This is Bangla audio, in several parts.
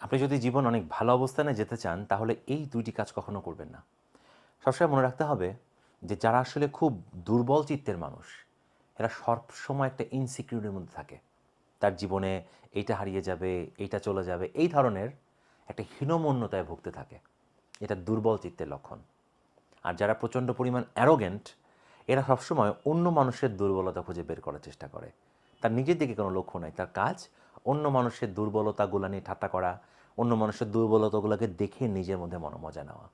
আপনি যদি জীবন অনেক ভালো অবস্থানে যেতে চান, তাহলে এই দুইটি কাজ কখনো করবেন না। সবসময় মনে রাখতে হবে যে, যারা আসলে খুব দুর্বল চিত্তের মানুষ, এরা সবসময় একটা ইনসিকিউরিটির মধ্যে থাকে। তার জীবনে এইটা হারিয়ে যাবে, এইটা চলে যাবে, এই ধরনের একটা হীনমন্যতায় ভুগতে থাকে। এটা দুর্বল চিত্তের লক্ষণ। আর যারা প্রচণ্ড পরিমাণ অ্যারোগেন্ট এরা সবসময় অন্য মানুষের দুর্বলতা খুঁজে বের করার চেষ্টা করে। তার নিজের দিকে কোনো লক্ষ্য নাই, তার কাজ অন্য মানুষের দুর্বলতাগুলো নিয়ে ঠাট্টা করা, অন্য মানুষের দুর্বলতাগুলোকে দেখে নিজের মধ্যে মনোমজা নেওয়া।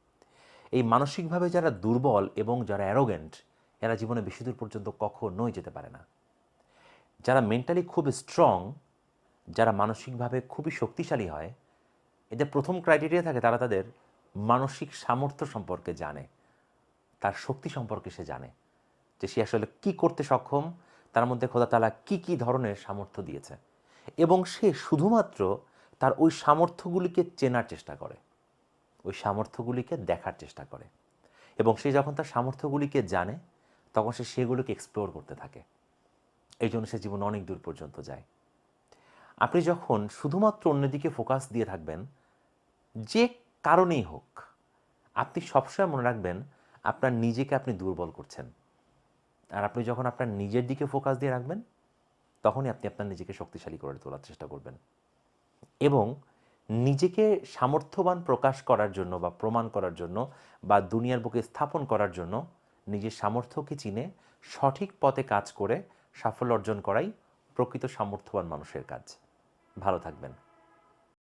এই মানসিকভাবে যারা দুর্বল এবং যারা অ্যারোগেন্ট এরা জীবনে বেশি দূর পর্যন্ত কখনোই যেতে পারে না। যারা মেন্টালি খুব স্ট্রং যারা মানসিকভাবে খুবই শক্তিশালী হয়, এদের প্রথম ক্রাইটেরিয়া থাকে তারা তাদের মানসিক সামর্থ্য সম্পর্কে জানে, তার শক্তি সম্পর্কে সে জানে যে সে আসলে কি করতে সক্ষম তার মধ্যে খোদা তালা কি কি ধরনের সামর্থ্য দিয়েছে? এবং সে শুধুমাত্র তার ওই সামর্থ্যগুলিকে চেনার চেষ্টা করে। ওই সামর্থ্যগুলিকে দেখার চেষ্টা করে। এবং সে যখন তার সামর্থ্যগুলিকে জানে, তখন সে সেগুলোকে এক্সপ্লোর করতে থাকে। এই জন্য সে জীবনে অনেক দূর পর্যন্ত যায়। আপনি যখন শুধুমাত্র অন্যদিকে ফোকাস দিয়ে থাকবেন, যে কারণেই হোক, আপনি সবসময় মনে রাখবেন, আপনার নিজেকে আপনি দুর্বল করছেন। আর আপনি যখন আপনার নিজের দিকে ফোকাস দিয়ে রাখবেন, তখনই আপনি আপনার নিজেকে শক্তিশালী করে তোলার চেষ্টা করবেন। এবং নিজেকে সামর্থ্যবান প্রকাশ করার জন্য বা প্রমাণ করার জন্য বা দুনিয়ার বুকে স্থাপন করার জন্য নিজের সামর্থ্যকে চিনে সঠিক পথে কাজ করে সাফল্য অর্জন করাই প্রকৃত সামর্থ্যবান মানুষের কাজ। ভালো থাকবেন।